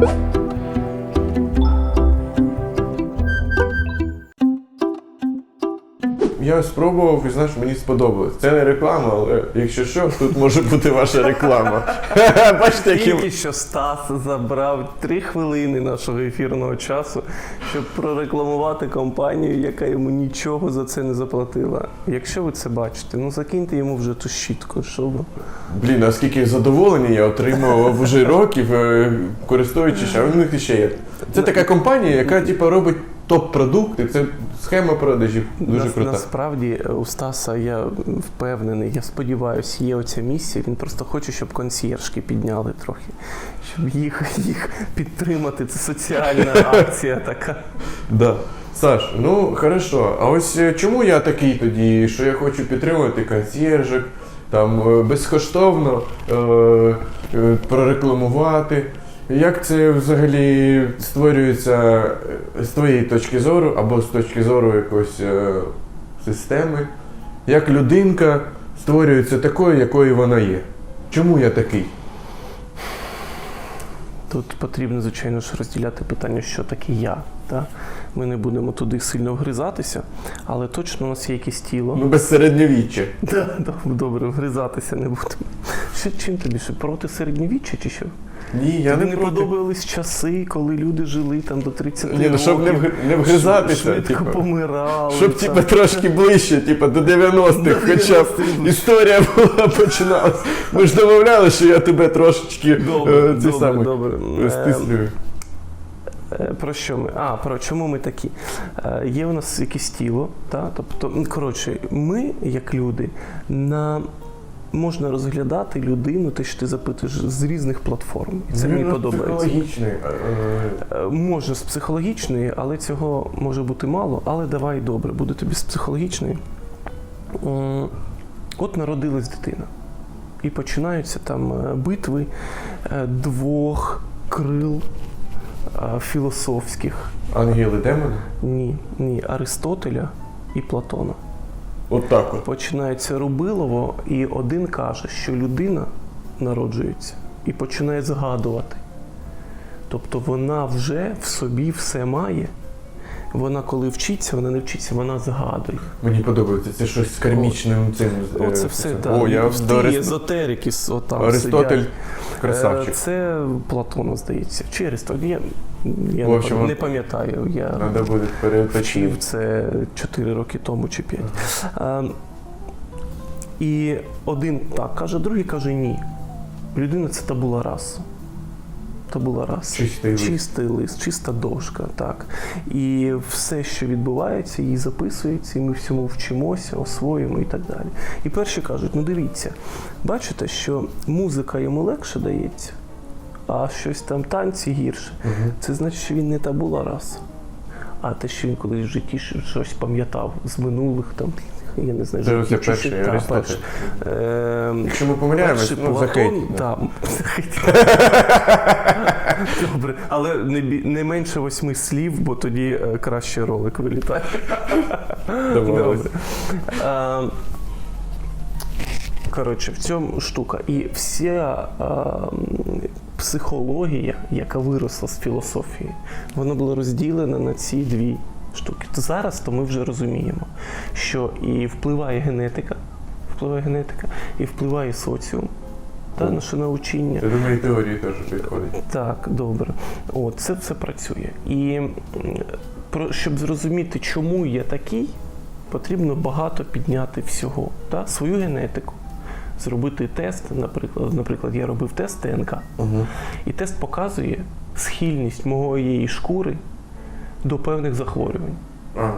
you Я спробував і знаєш, мені сподобалось. Це не реклама, але якщо що, тут може бути ваша реклама. Бачите, які Тільки що Стас забрав три хвилини нашого ефірного часу, щоб прорекламувати компанію, яка йому нічого за це не заплатила. Якщо ви це бачите, ну закиньте йому вже ту щітку, щоб Блін, а скільки задоволення я отримав вже років, е, користуючись, а в них ще є. Це така компанія, яка типу, робить топ-продукти. Це схема продажів дуже Нас- крута. Насправді у Стаса я впевнений, я сподіваюся, є оця місія. Він просто хоче, щоб консьєржки підняли трохи, щоб їх, їх підтримати. Це соціальна акція така. Да. Саш, ну хорошо. А ось е, чому я такий тоді, що я хочу підтримувати консьєржик, там е, безкоштовно е, е, прорекламувати. Як це взагалі створюється е, з твоєї точки зору або з точки зору якоїсь е, системи? Як людинка створюється такою, якою вона є? Чому я такий? Тут потрібно, звичайно ж, розділяти питання, що таке я. Та? Ми не будемо туди сильно вгризатися, але точно у нас є якесь тіло. Ну, без середньовіччя. Да, добре, вгризатися не будемо. Що, чим тобі ще проти середньовіччя чи що? Ні, я Тобі не не проти. подобались часи, коли люди жили там до 30 Ні, ну щоб не, вгр- не вгризатися, швидко типу. помирали. Щоб там. типу, трошки ближче, типу, до 90-х, До хоча б історія була починалась. Ми ж домовляли, що я тебе трошечки Добре, е, ці добре, самі, добре. е, стислюю. Е, Про що ми? А, про чому ми такі? Е, Є у нас якесь тіло, та? тобто, м, коротше, ми, як люди, на можна розглядати людину, те, що ти запитуєш, з різних платформ. І це мені подобається. психологічний. е, Е, Може з психологічної, але цього може бути мало. Але давай добре, буде тобі з психологічної. От народилась дитина. І починаються там е, битви двох крил філософських. Ангели, демони? Ні, ні, Аристотеля і Платона. От так от. Починається Рубилово, і один каже, що людина народжується і починає згадувати. Тобто вона вже в собі все має. Вона, коли вчиться, вона не вчиться, вона згадує. Мені подобається, це щось з кармічним цим. е, Оце все це. так. О, я Арист... езотерики отам Аристотель сидять. красавчик. Е, Це Платона, здається. Чи Аристотель? Я, я В не общем, не пам'ятаю. Я Треба буде вчив це 4 роки тому чи 5. А, і один так каже, другий каже ні. Людина це табула раса. Табула раса. Чистий лист. Чистий лист, чиста дошка, так. І все, що відбувається, їй записується, і ми всьому вчимося, освоїмо і так далі. І перші кажуть: ну дивіться, бачите, що музика йому легше дається, а щось там танці гірше. Мгм. Це значить, що він не табула раса. А те, що він колись в житті щось пам'ятав з минулих там. Я не знаю, Це перший та, Аристотель. перший. Ем, Якщо ми помиляємось, ну, Платон, захейтіть. да. Добре, але не, не менше восьми слів, бо тоді е, краще ролик вилітає. Добре. А, Коротше, в цьому штука. І вся м, психологія, яка виросла з філософії, вона була розділена на ці дві штуки. То зараз то ми вже розуміємо, що і впливає генетика, впливає генетика, і впливає соціум, та, наше научення. Я думаю, і теорії теж підходить. Так, добре. О, це все працює. І про, щоб зрозуміти, чому я такий, потрібно багато підняти всього. Та? Свою генетику. Зробити тест, наприклад, наприклад, я робив тест ТНК, Угу. і тест показує схильність моєї шкури до певних захворювань. А,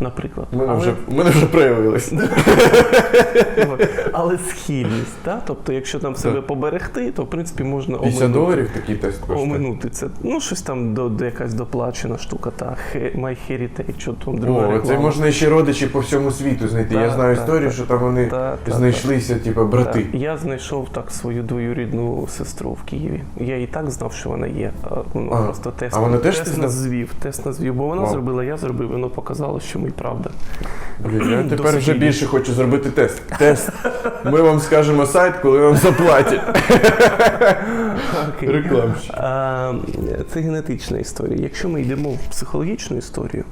Наприклад, мене Але- вже, мене вже проявилось. але схильність. Та? Тобто, якщо там себе поберегти, то в принципі можна 50 оминути. доларів тест. Оминути це. Ну, щось там до, до якась доплачена штука, та My Heritage, що там друга О, це можна ще родичі по всьому світу знайти. Я знаю так, історію, так. що там вони Та, та, знайшлися, типу, брати. Я знайшов так свою двоюрідну сестру в Києві. Я і так знав, що вона є. а, Ну, А, просто тест, а вона теж тест ти нас знав? звів. Тест нас звів, бо вона Вау. зробила, я зробив, воно показало, що ми знайомий, правда. Блін, я тепер Досить вже більше хочу зробити тест. Тест. Ми вам скажемо сайт, коли вам заплатять. Окей. Рекламщик. А, Це генетична історія. Якщо ми йдемо в психологічну історію,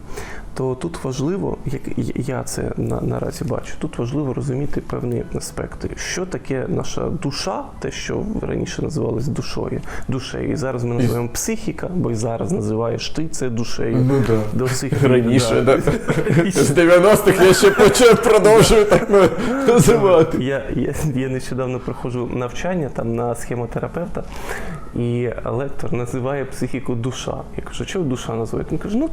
то тут важливо, як я це на, наразі бачу, тут важливо розуміти певні аспекти. Що таке наша душа, те, що раніше називалось душою, душею. І зараз ми називаємо психіка, бо і зараз називаєш ти це душею. Ну так. До сих Раніше, да. да. З 90-х я ще почав продовжую так називати. Я, я, я нещодавно проходжу навчання там на схемотерапевта, і лектор називає психіку душа. Я кажу, чого душа називають? Він каже, ну.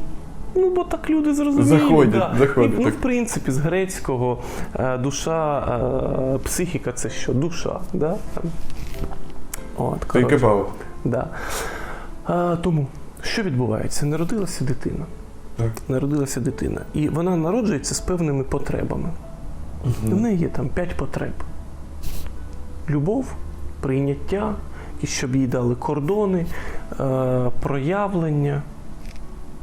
Ну, бо так люди зрозуміють. Заходять, заходять, І, ну, так. в принципі, з грецького е, душа, е, психіка це що? Душа. Да? От, коротше. кебаб. Да. А, тому, що відбувається? Народилася дитина. Так. Народилася дитина. І вона народжується з певними потребами. В неї є там п'ять потреб: любов, прийняття, і щоб їй дали кордони, е, проявлення,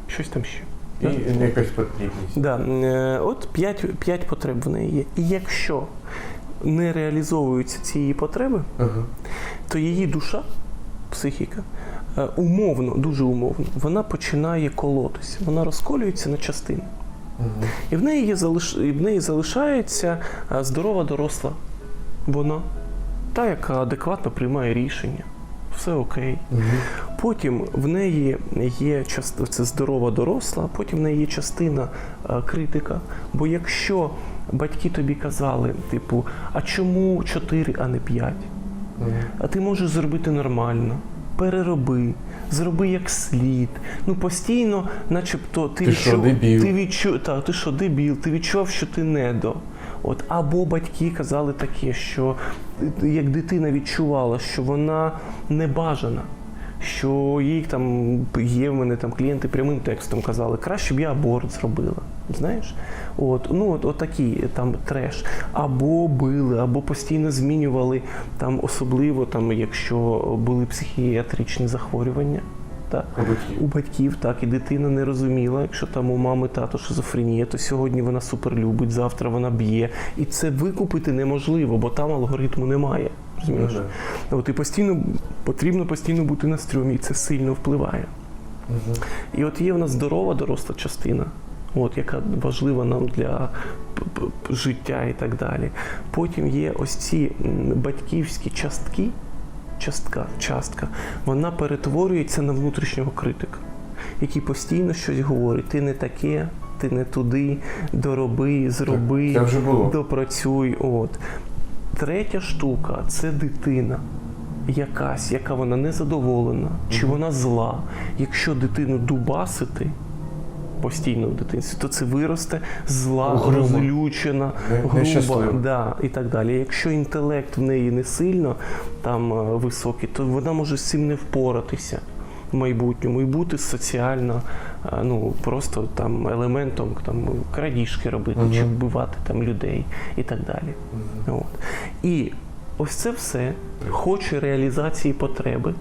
щось там ще. І якась потрібність. Да, е, от п'ять, п'ять потреб в неї є. І якщо не реалізовуються ці її потреби, Ага. то її душа, психіка, е, умовно, дуже умовно, вона починає колотися, вона розколюється на частини. Мгм. І в неї, є, і в неї залишається е, здорова доросла. Вона, та, яка адекватно приймає рішення. Все окей. Мгм. Потім в неї є частина, це здорова доросла, а потім в неї є частина е, критика. Бо якщо батьки тобі казали, типу, а чому 4, а не 5? Мгм. А ти можеш зробити нормально. Перероби, зроби як слід. Ну постійно, начебто, ти, Ти що, дебіл? ти відчу... та, ти що, дебіл, ти відчував, що ти недо. От, або батьки казали таке, що як дитина відчувала, що вона не бажана, що їй там є в мене там клієнти прямим текстом казали, краще б я аборт зробила. Знаєш? От, ну от, от такі там треш. Або били, або постійно змінювали там, особливо там, якщо були психіатричні захворювання. Так. У батьків. У батьків так, і дитина не розуміла, якщо там у мами тато шизофренія, то сьогодні вона супер любить, завтра вона б'є. І це викупити неможливо, бо там алгоритму немає. Розумієш? Да. От і постійно потрібно постійно бути на стрьомі, і це сильно впливає. Мгм. І от є в нас здорова доросла частина, от, яка важлива нам для життя і так далі. Потім є ось ці батьківські частки, частка, частка, вона перетворюється на внутрішнього критика, який постійно щось говорить: ти не таке, ти не туди, дороби, зроби, вже було. допрацюй. От. Третя штука це дитина. Якась, яка вона незадоволена, чи вона зла. Якщо дитину дубасити постійно в дитинстві, то це виросте зла, Груба. розлючена, Не- груба, да, і так далі. Якщо інтелект в неї не сильно там е, високий, то вона може з цим не впоратися в майбутньому і бути соціально, е, ну просто там елементом там крадіжки робити Мгм. чи вбивати там людей і так далі. Мгм. От. І ось це все хоче реалізації потреби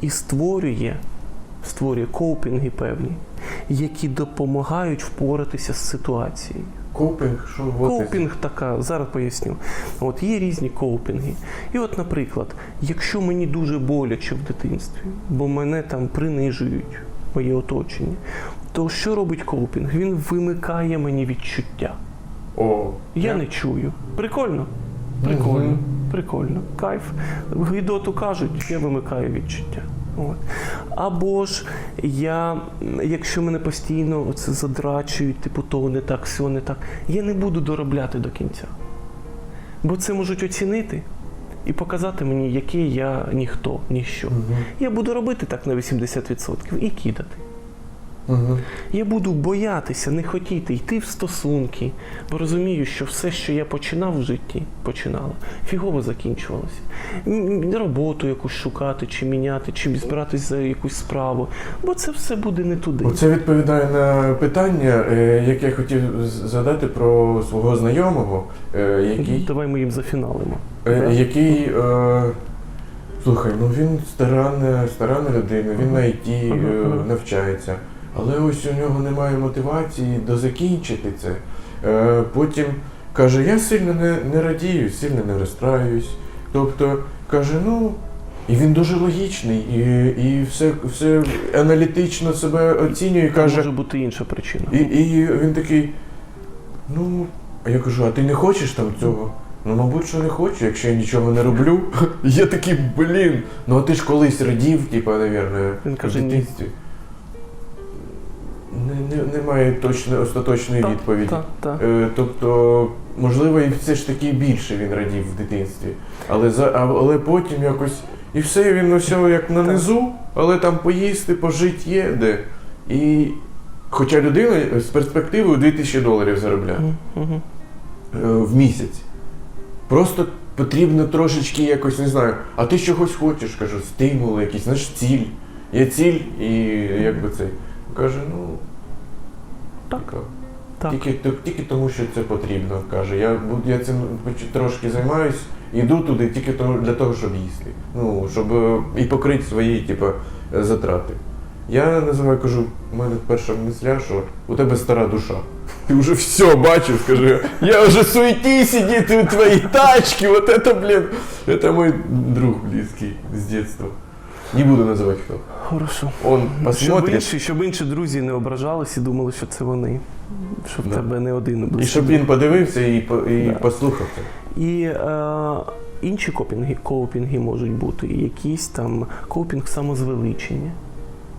і створює, створює коупінги певні, які допомагають впоратися з ситуацією. Копінг, що Коупінг така, зараз поясню. От є різні коупінги. І от, наприклад, якщо мені дуже боляче в дитинстві, бо мене там принижують, моє оточення, то що робить коупінг? Він вимикає мені відчуття. О, Я не чую. Прикольно. Прикольно. Мгм. Прикольно. Кайф. Гидоту кажуть, я вимикаю відчуття. От. Або ж я, якщо мене постійно це задрачують, типу того не так, все не так, я не буду доробляти до кінця. Бо це можуть оцінити і показати мені, який я ніхто, ніщо. Угу. Я буду робити так на 80% і кидати. Мгм. Я буду боятися, не хотіти йти в стосунки, бо розумію, що все, що я починав в житті, починала, фігово закінчувалося. Роботу якусь шукати, чи міняти, чи збиратись за якусь справу, бо це все буде не туди. Оце відповідає на питання, е, яке я хотів задати про свого знайомого, е, який, Давай ми їм зафіналимо. е, який слухай, ну він старанна, старанна людина, він на ІТ навчається. Але ось у нього немає мотивації дозакінчити це. Е, потім каже, я сильно не, не радію, сильно не розстраююсь. Тобто каже, ну. І він дуже логічний, і, і все, все аналітично себе оцінює і каже. Може бути інша причина. І, і він такий, ну, я кажу, а ти не хочеш там цього? Ну, мабуть, що не хочу, якщо я нічого не роблю. Я такий, блін. Ну а ти ж колись радів, типа, навірно, в дитинстві. Не, не, немає точно, остаточної Так, відповіді. Так, так. Е, тобто, можливо, і все ж таки більше він радів в дитинстві. Але, за, але потім якось. І все, він усе як на низу, але там поїсти, пожити є де. І хоча людина з перспективою 2000 доларів заробляє е, в місяць. Просто потрібно трошечки якось, не знаю, а ти чогось хочеш, кажу, стимул якийсь, знаєш, ціль. Є ціль, і якби цей. Каже, ну. Так. Так. тільки, тільки тому, що це потрібно. Каже, я, я цим трошки займаюсь, іду туди тільки для того, щоб їсти. Ну, щоб е, і покрити свої, типу, затрати. Я називаю, кажу, у мене перша мисля, що у тебе стара душа. Ти вже все бачив, скажи. Я вже в суеті сидіти у твоїй тачці, вот это, блін. Это мой друг близький з дитинства. Не буду називати хто. Хорошо. Он Щоб посмотрит. інші, щоб інші друзі не ображались і думали, що це вони. Щоб Да. тебе не один І близький щоб він подивився і, по- і Да. послухав це. І е, інші копінги, коупінги можуть бути, і якийсь там коупінг самозвеличення.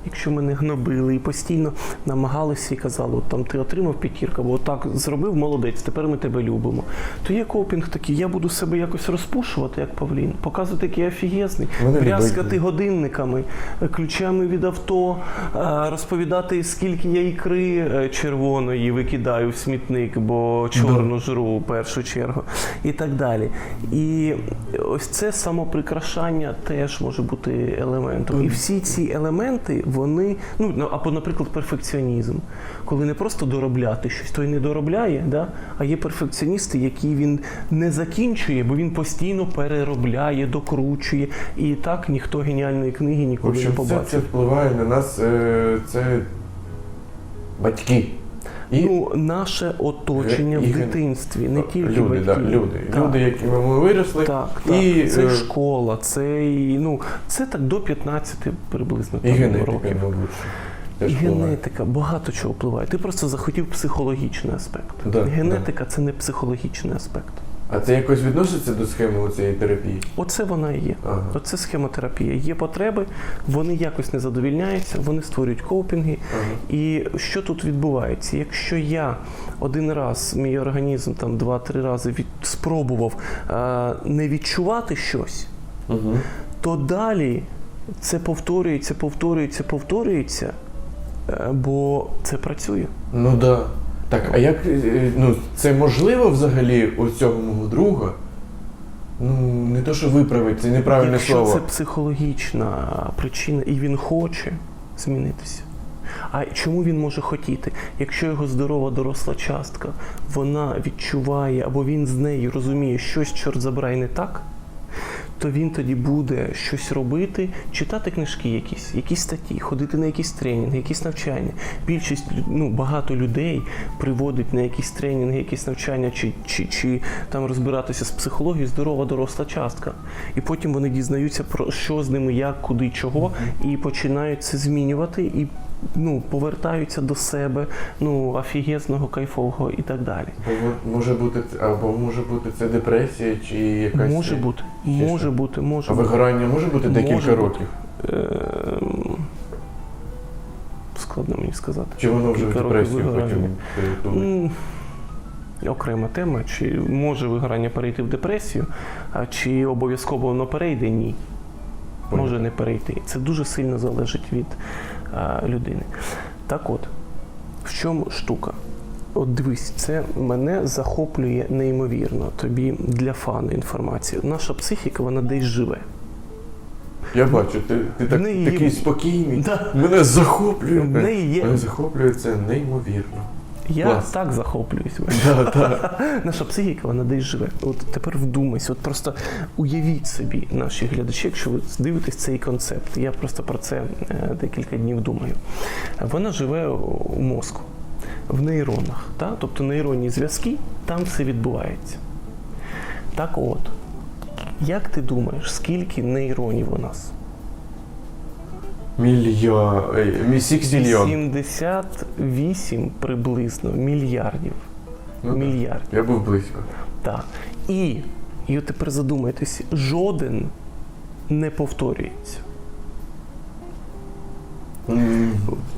Якщо мене гнобили і постійно намагалися і казали, от там ти отримав п'ятірку, або так зробив, молодець, тепер ми тебе любимо. То є коупінг такий, я буду себе якось розпушувати, як Павлін, показувати, який я офігезний, брязкати годинниками, е, ключами від авто, е, розповідати, скільки я ікри е, червоної викидаю в смітник, бо чорну жру в першу чергу, і так далі. І ось це самоприкрашання теж може бути елементом. І всі ці елементи, вони, ну ну, або, наприклад, перфекціонізм, коли не просто доробляти щось, той не доробляє, да? а є перфекціоністи, які він не закінчує, бо він постійно переробляє, докручує. І так ніхто геніальної книги ніколи общем, не це, це впливає на нас, е, це батьки. І Ну, наше оточення І в дитинстві, не тільки люди, батьки. да, люди. Так. люди, якими ми виросли, Так, так. І, це е, школа, це і, ну це так до 15 приблизно і там, генетика, років. мабуть. І генетика багато чого впливає. Ти просто захотів психологічний аспект. Да, Генетика це не психологічний аспект. А це якось відноситься до схеми цієї терапії? Оце вона і є. Ага. Оце схемотерапія. Є потреби, вони якось не задовільняються, вони створюють коупінги. Ага. І що тут відбувається? Якщо я один раз, мій організм там два-три рази від, спробував е, не відчувати щось, Угу. то далі це повторюється, повторюється, повторюється, е, бо це працює. Ну так. Да. Так, а як е, ну, це можливо взагалі у цього мого друга? Ну, не то, що виправити, це неправильне Якщо слово. це психологічна причина, і він хоче змінитися. А чому він може хотіти? Якщо його здорова доросла частка, вона відчуває або він з нею розуміє, щось чорт забирай не так, то він тоді буде щось робити, читати книжки якісь, якісь статті, ходити на якісь тренінги, якісь навчання. Більшість ну, багато людей приводить на якісь тренінги, якісь навчання, чи, чи, чи там розбиратися з психологією здорова доросла частка. І потім вони дізнаються про що з ними, як, куди, чого, і починають це змінювати і ну, повертаються до себе, ну, офігезного, кайфового і так далі. Або може бути або може бути це депресія, чи якась Може бути, ще може бути, може А бути. вигорання може бути Може декілька бути. років? Ем, Складно мені сказати. Чи воно вже в депресію потім? Окрема тема, чи може вигорання перейти в депресію, а чи обов'язково воно перейде? Ні. Може не перейти. Це дуже сильно залежить від людини. Так от, в чому штука? От дивись, це мене захоплює неймовірно. Тобі для фану інформація. Наша психіка, вона десь живе. Я бачу, ти, ти так, неї такий спокійний. Да. Мене захоплює. В неї є- Мене захоплює це неймовірно. Я Клас. так захоплююсь. Да, да. Наша психіка, вона десь живе. От тепер вдумайся, от просто уявіть собі, наші глядачі, якщо ви дивитесь цей концепт. Я просто про це е, декілька днів думаю. Вона живе у мозку, в нейронах. Та? Тобто нейронні зв'язки, там все відбувається. Так от, як ти думаєш, скільки нейронів у нас? Ей, мі- Сіксільйон. 78 приблизно мільярдів. Ну, мільярдів. Я був близько. Так. І, і от тепер задумайтесь, жоден не повторюється.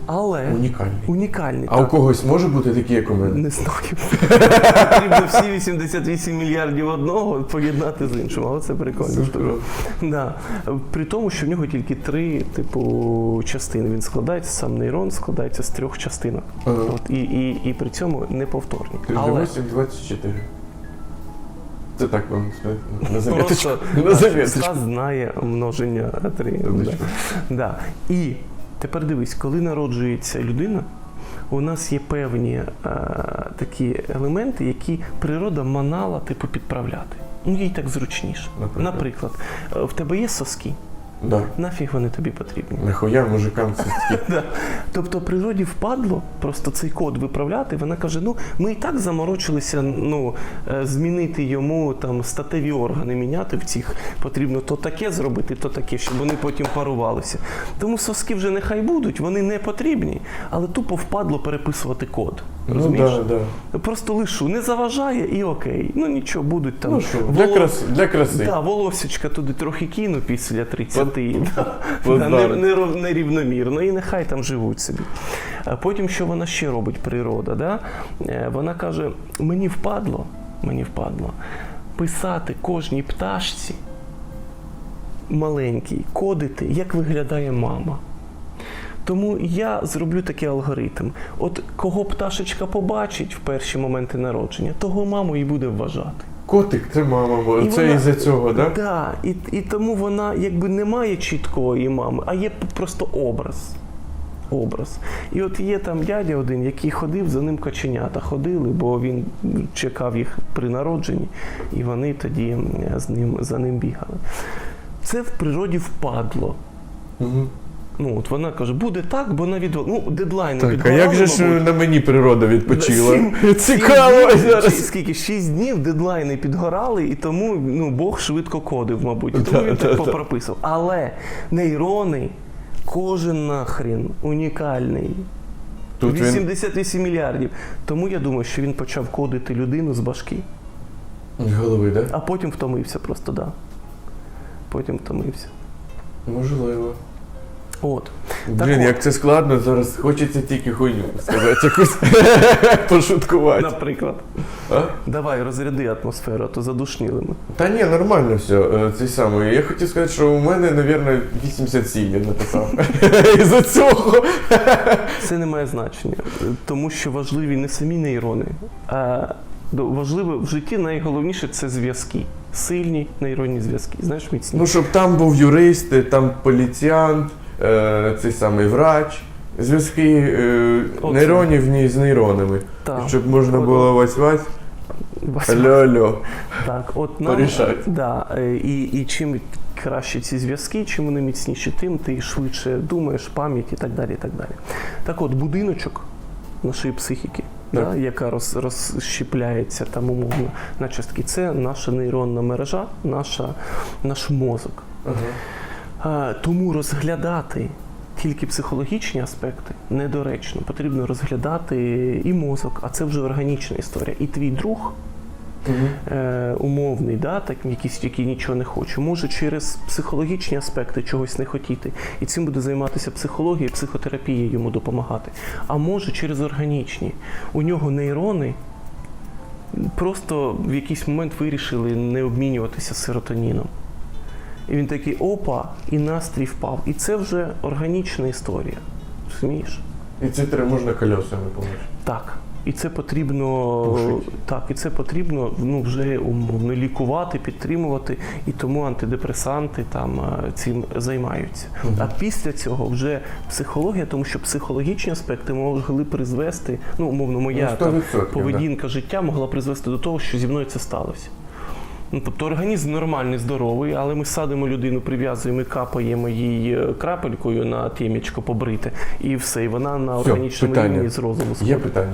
Але Унікальний. унікальний. А у когось може бути такі, як у мене? Не знаю. Потрібно всі 88 мільярдів одного поєднати з іншим, але це прикольно. Да. При тому, що в нього тільки три типу частини. Він складається, сам нейрон складається з трьох частинок. Ага. От, і, і, і при цьому неповторні. Ти Але 8, 24. Це так вам сказати. На заметочку. просто На заметочку. Знає множення три. Да. І тепер дивись, коли народжується людина, у нас є певні е, такі елементи, які природа манала типу підправляти. Ну, їй так зручніше. Наприклад? Наприклад, е, в тебе є соски, Да. нафіг вони тобі потрібні. Нахуя мужикам це. Да. Тобто природі впадло просто цей код виправляти. Вона каже: ну ми і так заморочилися ну, е, змінити йому там статеві органи міняти в цих. Потрібно то таке зробити, то таке, щоб вони потім парувалися. Тому соски вже нехай будуть, вони не потрібні, але тупо впадло переписувати код. Ну да, да. Просто лишу, не заважає і окей. Ну нічого, будуть там. Ну що, для воло- краси. Для краси. Да, волосечка туди трохи кину після 30. Да, Позбавить. не, не, ров- нерівномірно, і нехай там живуть собі. А потім, що вона ще робить, природа? Да? Е, Вона каже: мені впадло, мені впадло писати кожній пташці маленькій, кодити, як виглядає мама. Тому я зроблю такий алгоритм. От кого пташечка побачить в перші моменти народження, того маму і буде вважати. Котик, це мама, бо І це із-за цього, да? Да, і, і тому вона якби не має чіткої мами, а є просто образ. Образ. І от є там дядя один, який ходив, за ним каченята ходили, бо він чекав їх при народженні, і вони тоді з ним, за ним бігали. Це в природі впадло. Мгм. Ну, от вона каже, буде так, бо на відвод... Ну, дедлайни Так, а як же ж мабуть. на мені природа відпочила? Сім- Цікаво сім днів, чи. Скільки? Шість днів дедлайни підгорали, і тому ну, Бог швидко кодив, мабуть. І тому Да, він да, так да. прописав. Але нейрони, кожен нахрен унікальний. Тут він 88 мільярдів. Тому я думаю, що він почав кодити людину з башки, з голови, да? а потім втомився просто, да. Потім втомився. Можливо. От. Блін, як це складно, зараз хочеться тільки хуйню сказати якусь пошуткувати. Наприклад. А? Давай, розряди атмосферу, а то задушніли ми. Та ні, нормально все. е, Цей самий. Я хотів сказати, що у мене, мабуть, 87 я написав. Із-за цього. Це не має значення, тому що важливі не самі нейрони, а важливе в житті найголовніше це зв'язки. Сильні нейронні зв'язки. Знаєш, міцні. Ну, щоб там був юрист, там поліціянт, цей самий врач, зв'язки е, нейронів ні з нейронами. Так. Щоб можна було вась-вась. Так, от нам, Порішать. Да, е, і, і чим краще ці зв'язки, чим вони міцніші, тим ти швидше думаєш, пам'ять і так далі. і Так далі. Так от, будиночок нашої психіки, да, яка роз, розщепляється там умовно на частки, це наша нейронна мережа, наша, наш мозок. Ага. Тому розглядати тільки психологічні аспекти недоречно. Потрібно розглядати і мозок, а це вже органічна історія. І твій друг е, умовний, да, так, якийсь, який нічого не хоче, може через психологічні аспекти чогось не хотіти. І цим буде займатися психологія, психотерапія йому допомагати. А може через органічні. У нього нейрони просто в якийсь момент вирішили не обмінюватися серотоніном. І він такий опа, і настрій впав. І це вже органічна історія. Розумієш? І це треба можна кольосами помити. Так. І це потрібно Тушить. так, і це потрібно ну вже умовно лікувати, підтримувати, і тому антидепресанти там е, цим займаються. А після цього вже психологія, тому що психологічні аспекти могли призвести, ну умовно, моя Ну, 100%, там, да. поведінка життя могла призвести до того, що зі мною це сталося. Ну, тобто організм нормальний, здоровий, але ми садимо людину, прив'язуємо і капаємо їй е, крапелькою на тім'ячко побрити, і все, і вона на органічному рівні з розуму Є питання.